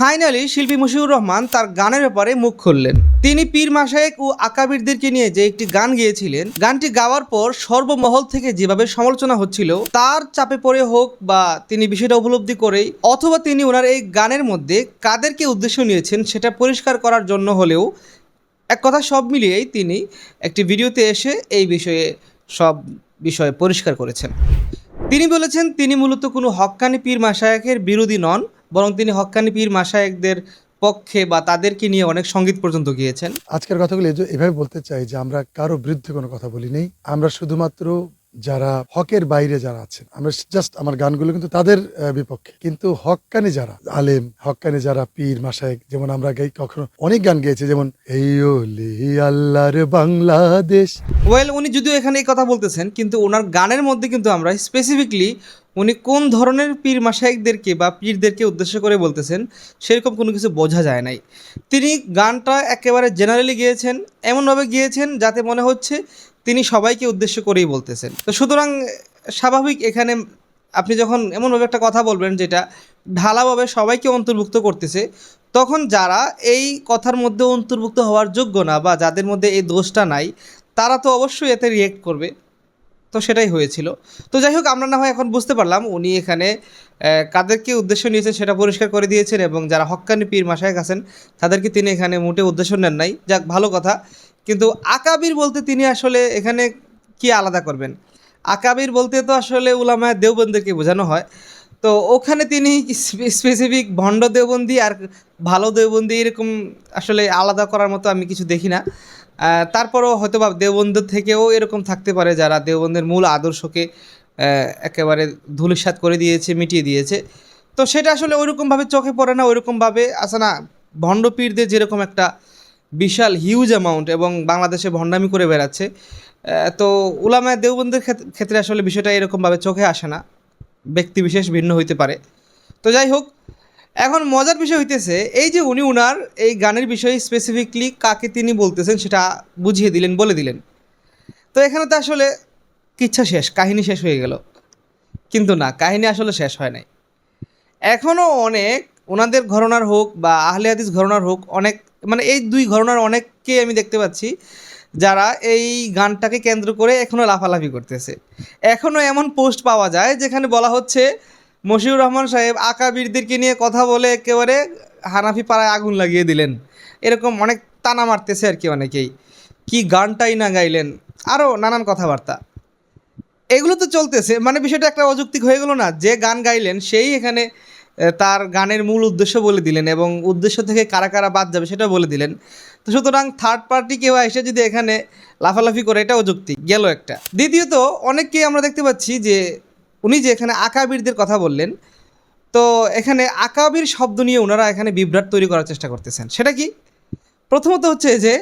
Finally শিল্পী মুশিউর রহমান তার গানের ব্যাপারে মুখ খুললেন। তিনি পীর মাসায়েক ও আকাবিরদেরকে নিয়ে যে একটি গান গেয়েছিলেন, গানটি গাওয়ার পর সর্বমহল থেকে যেভাবে সমালোচনা হচ্ছিল, তার চাপে পড়ে হোক বা তিনি বিষয়টা উপলব্ধি করেই, অথবা তিনি ওনার এই গানের মধ্যে কাদেরকে উদ্দেশ্য নিয়েছেন সেটা পরিষ্কার করার জন্য হলেও, এক কথা সব মিলিয়েই তিনি একটি ভিডিওতে এসে এই বিষয়ে সব বিষয়ে পরিষ্কার করেছেন। তিনি বলেছেন, তিনি মূলত কোনো হক্কানি পীর মাসায়েকের বিরোধী নন বরং তিনি হক্কানি পীর মাসায়েকদের পক্ষে বা তাদেরকে নিয়ে অনেক সংগীত পর্যন্ত গিয়েছেন। আজকের কথাগুলো এভাবে বলতে চাই যে আমরা কারও বিরুদ্ধে কোনো কথা বলি নেই। আমরা শুধুমাত্র যারা হকের বাইরে যারা আছেন আমরা জাস্ট আমার গানগুলো কিন্তু তাদের বিপক্ষে। কিন্তু হক্কানি যারা আলেম হক্কানি যারা পীর মাসায়েক যেমন আমরা গাই কখনো অনেক গান গেয়েছি যেমন এই আল্লাহর বাংলাদেশ। ওয়েল উনি যদিও এখানে এই কথা বলতেছেন কিন্তু ওনার গানের মধ্যে কিন্তু আমরা স্পেসিফিকলি উনি কোন ধরনের পীর মাসায়েকদেরকে বা পীরদেরকে উদ্দেশ্য করে বলতেছেন, সেরকম কোনো কিছু বোঝা যায় নাই। তিনি গানটা একেবারে জেনারেলি গিয়েছেন, এমনভাবে গিয়েছেন যাতে মনে হচ্ছে তিনি সবাইকে উদ্দেশ্য করেই বলতেছেন। তো সুতরাং স্বাভাবিক এখানে আপনি যখন এমনভাবে একটা কথা বলবেন যেটা ঢালাভাবে সবাইকে অন্তর্ভুক্ত করতেছে, তখন যারা এই কথার মধ্যে অন্তর্ভুক্ত হওয়ার যোগ্য না বা যাদের মধ্যে এই দোষটা নাই, তারা তো অবশ্যই এতে রিয়েক্ট করবে। তো সেটাই হয়েছিল। তো যাই হোক, আমরা না হয় এখন বুঝতে পারলাম উনি এখানে কাদেরকে উদ্দেশ্য নিয়েছেন সেটা পরিষ্কার করে দিয়েছেন এবং যারা হক্কানি পীর মাসায় আছেন, তাদেরকে তিনি এখানে মোটে উদ্দেশ্য নেন নাই। যাক, ভালো কথা। কিন্তু আকাবির বলতে তিনি আসলে এখানে কি আলাদা করবেন? আকাবির বলতে তো আসলে উলামায় দেওবন্দেরকে বোঝানো হয়। তো ওখানে তিনি স্পেসিফিক ভণ্ড দেওবন্দি আর ভালো দেওবন্দি এরকম আসলে আলাদা করার মতো আমি কিছু দেখি না। তারপরও হয়তো বা দেওবন্দের থেকেও এরকম থাকতে পারে যারা দেওবন্দের মূল আদর্শকে একেবারে ধুলিসাৎ করে দিয়েছে, মিটিয়ে দিয়েছে। তো সেটা আসলে ওইরকমভাবে চোখে পড়ে না, ওইরকমভাবে আসে না, ভণ্ড পীরদের যেরকম একটা বিশাল হিউজ অ্যামাউন্ট এবং বাংলাদেশে ভণ্ডামি করে বেড়াচ্ছে। তো উলামায় দেওবন্দের ক্ষেত- ক্ষেত্রে আসলে বিষয়টা এরকমভাবে চোখে আসে না। ব্যক্তি বিশেষ ভিন্ন হইতে পারে। তো যাই হোক এখন মজার বিষয় হইতেছে, এই যে উনি উনার এই গানের বিষয়ে স্পেসিফিকলি কাকে তিনি বলতেছেন সেটা বুঝিয়ে দিলেন, বলে দিলেন। তো এখানে তো আসলে কিচ্ছা শেষ, কাহিনী শেষ হয়ে গেল। কিন্তু না, কাহিনী আসলে শেষ হয় নাই। এখনও অনেক ওনাদের ঘরনার হোক বা আহলে হাদিস ঘরনার হোক, অনেক মানে এই দুই ঘরনার অনেককে আমি দেখতে পাচ্ছি যারা এই গানটাকে কেন্দ্র করে এখনও লাফালাফি করতেছে। এখনও এমন পোস্ট পাওয়া যায় যেখানে বলা হচ্ছে, মশিউর রহমান সাহেব আকাবিরদেরকে নিয়ে কথা বলে একেবারে হানাফি পাড়ায় আগুন লাগিয়ে দিলেন। এরকম অনেক টানা মারতেছে আর কি অনেকেই। কি গানটাই না গাইলেন। আরও নানান কথাবার্তা। এগুলো তো চলতেছে। মানে বিষয়টা একটা অযৌক্তিক হয়ে গেলো না। যে গান গাইলেন, সেই এখানে তার গানের মূল উদ্দেশ্য বলে দিলেন এবং উদ্দেশ্য থেকে কারা কারা বাদ যাবে সেটা বলে দিলেন। তো সুতরাং থার্ড পার্টি কেউ এসে যদি এখানে লাফালাফি করে এটা অযৌক্তিক গেল একটা। দ্বিতীয়ত, অনেককেই আমরা দেখতে পাচ্ছি যে উনি যে এখানে আকাবিরদের কথা বললেন, তো এখানে আকাবির শব্দ নিয়ে ওনারা এখানে বিভ্রাট তৈরি করার চেষ্টা করতেছেন। সেটা কি? প্রথমত হচ্ছে যে,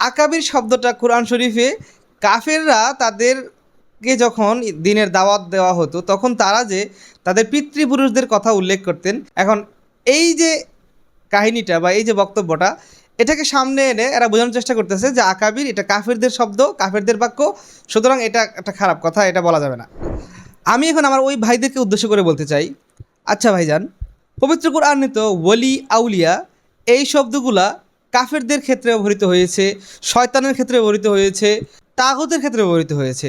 আকাবির শব্দটা কোরআন শরীফে কাফেররা তাদেরকে যখন দিনের দাওয়াত দেওয়া হতো, তখন তারা যে তাদের পিতৃপুরুষদের কথা উল্লেখ করতেন, এখন এই যে কাহিনীটা বা এই যে বক্তব্যটা, এটাকে সামনে এনে এরা বোঝানোর চেষ্টা করতেছে যে আকাবির এটা কাফেরদের শব্দ, কাফেরদের বাক্য, সুতরাং এটা একটা খারাপ কথা, এটা বলা যাবে না। আমি এখন আমার ওই ভাইদেরকে উদ্দেশ্য করে বলতে চাই আচ্ছা ভাইজান, পবিত্র কোরআনে তো ওলি আউলিয়া, এই শব্দগুলা কাফেরদের ক্ষেত্রে ব্যবহৃত হয়েছে, শয়তানের ক্ষেত্রে ব্যবহৃত হয়েছে, তাগতের ক্ষেত্রে ব্যবহৃত হয়েছে।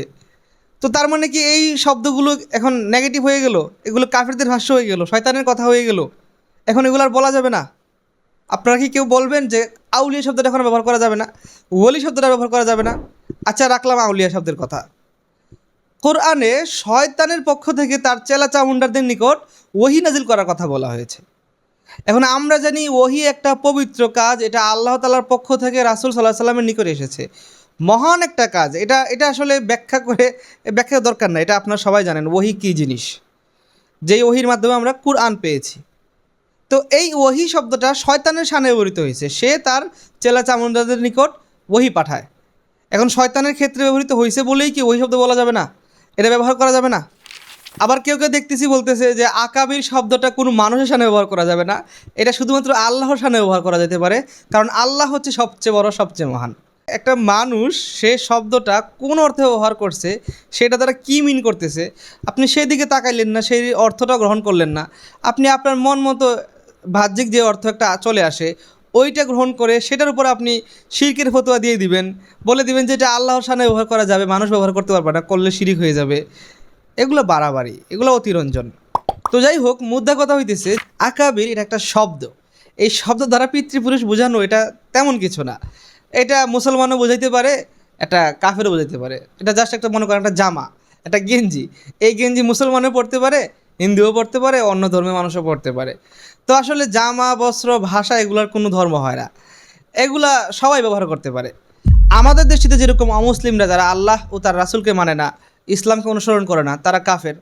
তো তার মানে কি এই শব্দগুলো এখন নেগেটিভ হয়ে গেল? এগুলো কাফেরদের ভাষ্য হয়ে গেল, শয়তানের কথা হয়ে গেল। এখন এগুলো আর বলা যাবে না। আপনারা কি কেউ বলবেন যে আউলিয়া শব্দটা এখন ব্যবহার করা যাবে না? ওলি শব্দটা ব্যবহার করা যাবে না? আচ্ছা রাখলাম আউলিয়া শব্দের কথা। কোরআনে শয়তানের পক্ষ থেকে তার চেলা চামুন্ডারদের নিকট ওহি নাজিল করার কথা বলা হয়েছে। এখন আমরা জানি ওহি একটা পবিত্র কাজ, এটা আল্লাহ তালার পক্ষ থেকে রাসুল সাল্লাহ সাল্লামের নিকট এসেছে। মহান একটা কাজ। এটা এটা আসলে ব্যাখ্যা করে, ব্যাখ্যা দরকার না, এটা আপনারা সবাই জানেন, ওহি কী জিনিস? যেই ওহির মাধ্যমে আমরা কুরআন পেয়েছি। তো এই ওহি শব্দটা শয়তানের সানে ব্যবহৃত হয়েছে। সে তার চেলা চামুন্ডারদের নিকট ওহি পাঠায়। এখন শয়তানের ক্ষেত্রে ব্যবহৃত হয়েছে বলেই কি ওই শব্দ বলা যাবে না? এটা ব্যবহার করা যাবে না? আবার কেউ কেউ দেখতেছি বলতেছে যে আকাবির শব্দটা কোনো মানুষের সামনে ব্যবহার করা যাবে না। এটা শুধুমাত্র আল্লাহর সামনে ব্যবহার করা যেতে পারে। কারণ আল্লাহ হচ্ছে সবচেয়ে বড়, সবচেয়ে মহান। একটা মানুষ, সে শব্দটা কোন অর্থে ব্যবহার করছে, সেটা তারা কী মিন করতেছে? আপনি সেই দিকে তাকাইলেন না, সেই অর্থটা গ্রহণ করলেন না। আপনি আপনার মন মতো বাহ্যিক যে অর্থ একটা চলে আসে, ওইটা গ্রহণ করে সেটার উপর আপনি শিরকের ফতোয়া দিয়ে দিবেন। বলে দিবেন যে এটা আল্লাহর সামনে ব্যবহার করা যাবে, মানুষ ব্যবহার করতে পারবে না, করলে শিরিক হয়ে যাবে। এগুলো বাড়াবাড়ি, এগুলো অতিরঞ্জন। তো যাই হোক, মুদ্রা কথা হইতেছে, আকাবির এটা একটা শব্দ। এই শব্দ দ্বারা পিতৃপুরুষ বোঝানো এটা তেমন কিছু না। এটা মুসলমানও বোঝাইতে পারে এটা কাফেরও বোঝাইতে পারে। এটা জাস্ট একটা মনে করেন একটা জামা, একটা গেঞ্জি। এই গেঞ্জি মুসলমানও পড়তে পারে, হিন্দুও পড়তে পারে, অন্য ধর্মের মানুষও পড়তে পারে। তো আসলে জামা, বস্ত্র, ভাষা এগুলার কোনো ধর্ম হয় না। এগুলা সবাই ব্যবহার করতে পারে। আমাদের দেশটিতে যেরকম অমুসলিমরা যারা আল্লাহ ও তার রাসূলকে মানে না, ইসলামকে অনুসরণ করে না, তারা কাফের।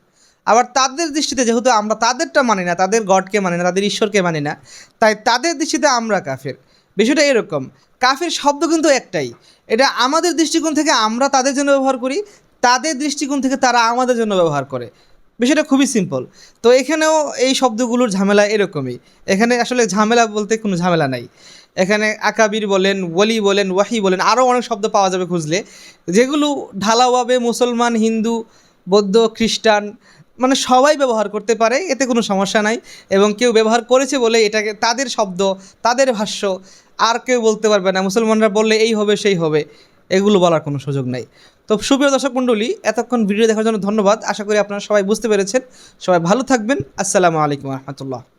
আবার তাদের দৃষ্টিতে যেহেতু আমরা তাদেরটা মানি না, তাদের গডকে মানি না, তাদের ঈশ্বরকে মানি না, তাই তাদের দৃষ্টিতে আমরা কাফের। বিষয়টা এরকম কাফের শব্দ কিন্তু একটাই। এটা আমাদের দৃষ্টিকোণ থেকে আমরা তাদের জন্য ব্যবহার করি, তাদের দৃষ্টিকোণ থেকে তারা আমাদের জন্য ব্যবহার করে। বিষয়টা খুবই সিম্পল। তো এখানেও এই শব্দগুলোর ঝামেলা এরকমই। এখানে আসলে ঝামেলা বলতে কোনো ঝামেলা নাই। এখানে আকাবির বলেন, ওয়ালি বলেন, ওয়াহি বলেন, আরও অনেক শব্দ পাওয়া যাবে খুঁজলে। যেগুলো ঢালাওভাবে মুসলমান, হিন্দু, বৌদ্ধ, খ্রিস্টান মানে সবাই ব্যবহার করতে পারে, এতে কোনো সমস্যা নাই। এবং কেউ ব্যবহার করেছে বলে এটাকে তাদের শব্দ, তাদের ভাষ্য, আর কেউ বলতে পারবে না। মুসলমানরা বললে এই হবে, সেই হবে, এগুলো বলার কোনো সুযোগ নাই। তো সুপ্রিয় দর্শক মণ্ডলী, এতক্ষণ ভিডিও দেখার জন্য ধন্যবাদ। আশা করি আপনারা সবাই বুঝতে পেরেছেন। সবাই ভালো থাকবেন। আসসালামু আলাইকুম রহমতুল্লাহ।